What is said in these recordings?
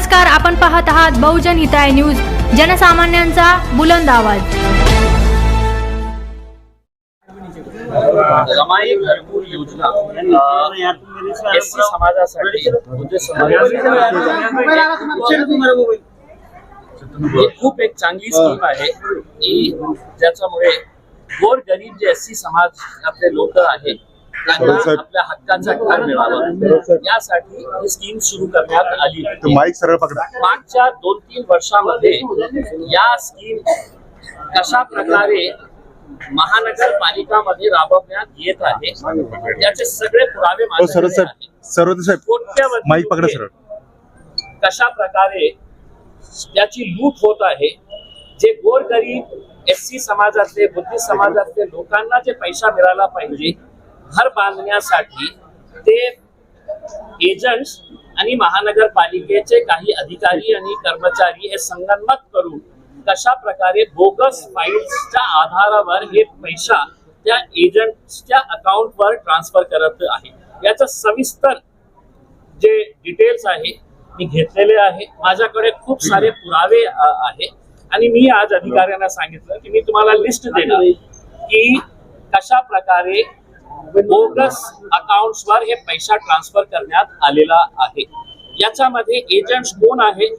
नमस्कार आपण पाहत आहात बहुजन हिताय न्यूज जनसामान्यांचा बुलंद आवाज. रमाई घरकुल योजना समाजासाठी म्हणजे समाजासाठी. ही खूप एक चांगली स्कीम आहे की ज्याच्यामुळे गोर गरीब जे एस सी समाजातले लोक आहेत आपल्या हक्काचा घर मिळावं. यासाठी ही स्कीम सुरू करण्यात आली तो होती माईक सरळ पकडा. मागच्या दोन तीन वर्षामध्ये या स्कीम कशा प्रकारे महानगरपालिकामध्ये राबवण्यात येत आहे त्याचे सगळे पुरावे हो माईक पकडा सरळ. कशा प्रकारे त्याची लूट होत आहे जे गोरगरीब एस सी समाजातले बुद्धिस्ट समाजातले लोकांना जे पैसा मिळाला पाहिजे घर बांधण्यासाठी ते एजंट्स आणि महानगरपालिकेचे काही अधिकारी आणि कर्मचारी हे संगनमत करून कशा प्रकारे बोगस फाईल्सच्या आधारावर हे पैसा त्या एजंट्सच्या अकाउंटवर ट्रान्सफर करत आहे. याचं सविस्तर जे डिटेल्स आहे मी घेतलेले आहे. माझ्याकडे खूप सारे पुरावे आहे. आणि मी आज अधिकाऱ्यांना सांगितलं की मी तुम्हाला लिस्ट देणार की कशा प्रकारे बोगस अकाउंट्सवर हे पैसा ट्रान्सफर करण्यात आलेला आहे. याच्यामध्ये एजंट्स कोण आहेत?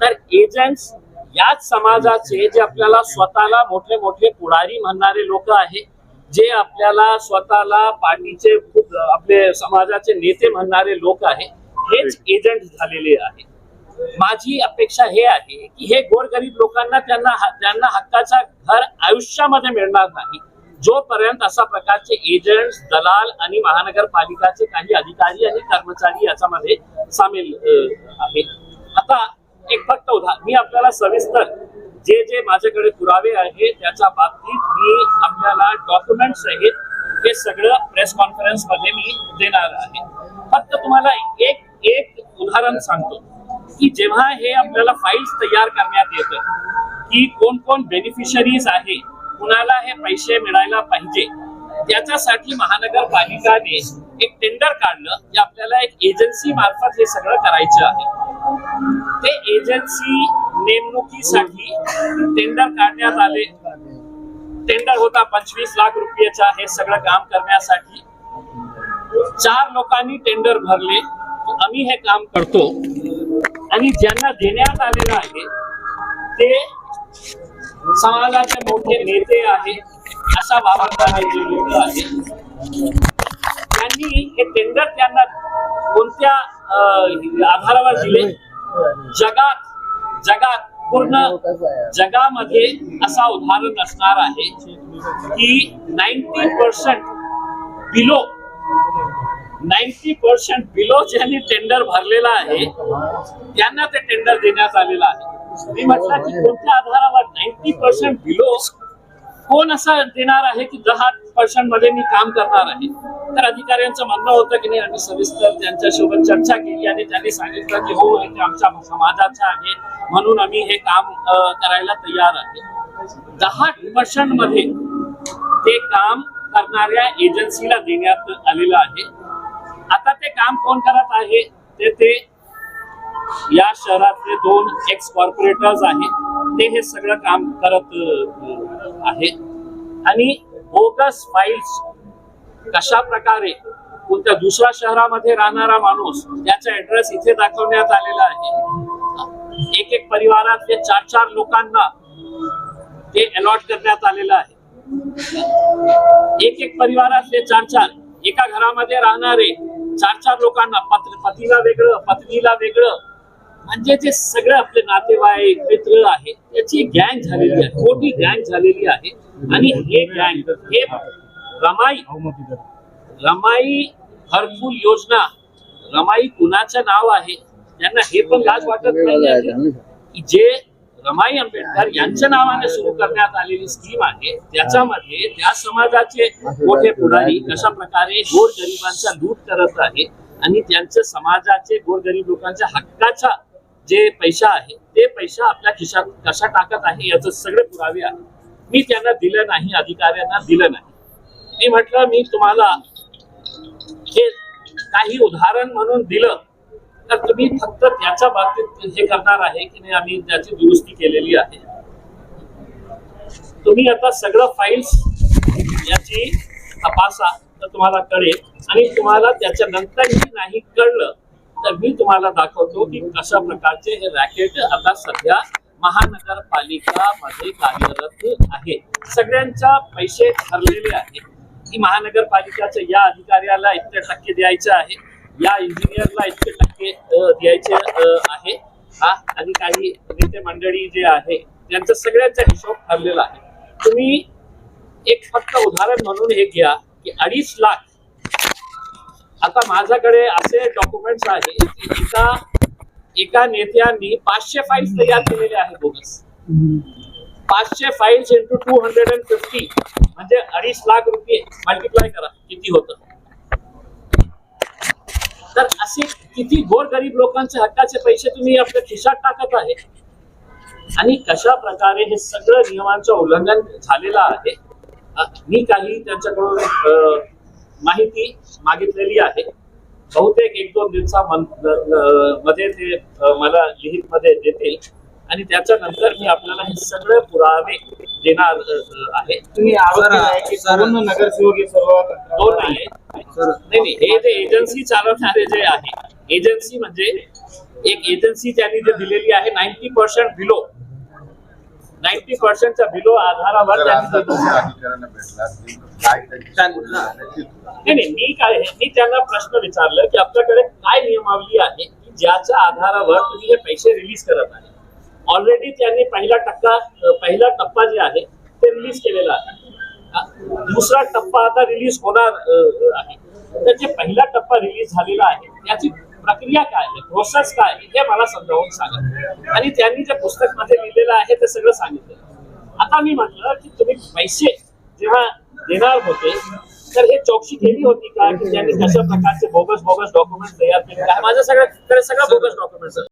तर एजंट्स याच समाजाचे जे आपल्याला स्वतःला मोठे मोठे पुढारी म्हणणारे लोक आहेत जे आपल्याला स्वतःला पार्टीचे खूप आपले समाजाचे नेते म्हणणारे लोक आहेत हेच एजंट झालेले आहे माझी अपेक्षा हे आहे की हे गोरगरीब लोकांना त्यांना त्यांना हक्काचा घर आयुष्यामध्ये मिळणार नाही. जोपर्यंत अशा प्रकारचे एजंट्स दलाल आणि महानगरपालिकाचे काही अधिकारी आणि कर्मचारी याच्यामध्ये सामील आहेत. आता एक फक्त उदाहरण मी आपल्याला सविस्तर जे जे माझ्याकडे पुरावे आहे त्याच्या बाबतीत मी आपल्याला डॉक्युमेंट सहित हे सगळं प्रेस कॉन्फरन्समध्ये मी देणार आहे. फक्त तुम्हाला एक एक उदाहरण सांगतो की जेव्हा हे आपल्याला फाईल्स तयार करण्यात येतं की कोण कोण बेनिफिशरीज आहे कुणाला हे पैसे मिळायला पाहिजे? त्याच्यासाठी महानगरपालिकाने एक टेंडर काढलं की आपल्याला एक एजन्सी मार्फत हे सगळं करायचं आहे. ते एजन्सी नेमणुकीसाठी टेंडर काढण्यात आले. टेंडर होता पंचवीस लाख रुपयाचा हे सगळं काम करण्यासाठी. चार लोकांनी टेंडर भरले. आम्ही हे काम करतो. आणि ज्यांना देण्यात आलेलं आहे ते समाजाचे मोठे नेते आहे असा बाबासाहेब जे लोक आहेत त्यांनी हे टेंडर त्यांना कोणत्या आधारावर दिले? जगात जगात पूर्ण जगामध्ये असा उदाहरण असणार आहे की ninety percent below ninety percent below ज्यांनी टेंडर भरलेला आहे त्यांना ते टेंडर देण्यात आलेलं आहे. मी म्हटलं की कोणत्या आधारावर नाईन्टी पर्सेंट बिलो कोण असं देणार आहे की दहा पर्सेंटमध्ये मी काम करणार आहे? तर अधिकाऱ्यांचं म्हणणं होतं की नाही आम्ही सविस्तर त्यांच्यासोबत चर्चा केली आणि त्यांनी सांगितलं की हो हे आमच्या समाजाचं आहे म्हणून आम्ही हे काम करायला तयार आहे. दहा पर्सेंटमध्ये ते काम करणाऱ्या एजन्सीला देण्यात आलेलं आहे. आता ते काम कोण करत आहे? ते ते या शहरातले दोन एक्स कॉर्पोरेटर्स आहेत. ते हे सगळं काम करत आहे. आहेत आणि बोगस फाईल्स कशा प्रकारे कोणत्या दुसऱ्या शहरामध्ये राहणारा माणूस त्याचा ऍड्रेस इथे दाखवण्यात आलेला आहे. एक एक परिवारातले चार चार लोकांना ते अलॉट करण्यात आलेलं आहे. एक एक परिवारातले चार चार एका घरामध्ये राहणारे चार चार लोकांना पत्र पतीला वेगळं पत्नीला वेगळं म्हणजे जे सगळे आपले नातेवाईक मित्र आहेत त्याची गँग झालेली आहे मोठी गँग झालेली आहे. आणि हे गँग हे रमाई रमाई घरकुल योजना रमाई कुणाचं नाव आहे? त्यांना हे पण लाज वाटत नाही की जे रमाई आंबेडकर यांच्या नावाने सुरू करण्यात आलेली स्कीम आहे त्याच्यामध्ये त्या समाजाचे मोठे पुढारी कशा प्रकारे गोरगरिबांचा लूट करत आहे आणि त्यांच्या समाजाचे गोरगरीब लोकांच्या हक्काचा जे पैसा आहे ते पैसा आपल्या खिशात कशा टाकत आहे याचे सगळे पुरावे आहे मी त्यांना दिलं नाही अधिकाऱ्यांना दिलं नाही. मी म्हटलं मी तुम्हाला हे काही उदाहरण म्हणून दिलं तर तुम्ही फक्त त्याच्या बाबतीत हे करणार आहे की नाही आम्ही त्याची दुरुस्ती केलेली आहे. तुम्ही आता सगळं फाईल्स याची तपासा तर तुम्हाला कळेल. आणि तुम्हाला त्याच्या नंतरही नाही कळलं तर मी तुम्हाला दाखवतो की कशा प्रकारचे हे रॅकेट आता सध्या महानगरपालिका मध्ये कार्यरत आहे सगळ्यांच्या पैसे ठरलेले आहेत. की महानगरपालिकाच्या या अधिकाऱ्याला इतके टक्के द्यायचे आहे या इंजिनियरला इतके टक्के द्यायचे आहे. हा आणि काही नेते मंडळी जे आहे त्यांचा सगळ्यांचा हिशोब ठरलेला आहे. तुम्ही एक फक्त उदाहरण म्हणून हे घ्या की अडीच लाख आता माझ्याकडे असे डॉक्युमेंट्स आहेत की एका एका नेत्यांनी पाचशे फाईल्स तयार केलेले आहेत बोगस पाचशे files into two hundred and fifty म्हणजे अडीच लाख रुपये मल्टिप्लाय करा किती होतं? तर असे किती गोरगरीब लोकांचे हक्काचे पैसे तुम्ही आपल्या खिशात टाकत आहे? आणि कशा प्रकारे हे सगळं नियमांचं उल्लंघन झालेलं आहे? मी काही त्यांच्याकडून माहिती मागितलेली आहे. बहुतेक एक दोन दिवसा मध्ये ते मला लिहित मध्ये देतील. आणि त्याच्यानंतर मी आपल्याला हे सगळे पुरावे देणार आहे. तुम्ही नगरसेवक हे दोन नाही हे जे एजन्सी चालवणारे जे आहे एजन्सी म्हणजे एक एजन्सी त्यांनी जे दिलेली आहे नाईन्टी पर्सेंट बिलो नाईन्टी पर्सेंटच्या बिलो आधारावर नाही मी काय आहे, मी त्यांना प्रश्न विचारलं की आपल्याकडे काय नियमावली आहे की ज्याच्या आधारावर तुम्ही हे पैसे रिलीज करत आहे? ऑलरेडी त्यांनी पहिला टक्का पहिला टप्पा जे आहे ते रिलीज केलेला आहे. हा, दुसरा टप्पा आता रिलीज होणार आहे. तर जे पहिला टप्पा रिलीज झालेला आहे त्याची प्रक्रिया काय आहे? प्रोसेस काय आहे? हे मला समजावून सांगा. आणि त्यांनी जे पुस्तकमध्ये केलेलं आहे ते सगळं सांगितलं. आता मी म्हटलं की तुम्ही पैसे जेव्हा देणार होते तर हे चौकशी केली होती का? की त्यांनी कशा प्रकारचे बोगस बोगस डॉक्युमेंट तयार केले? माझं सगळं सगळं बोगस डॉक्युमेंट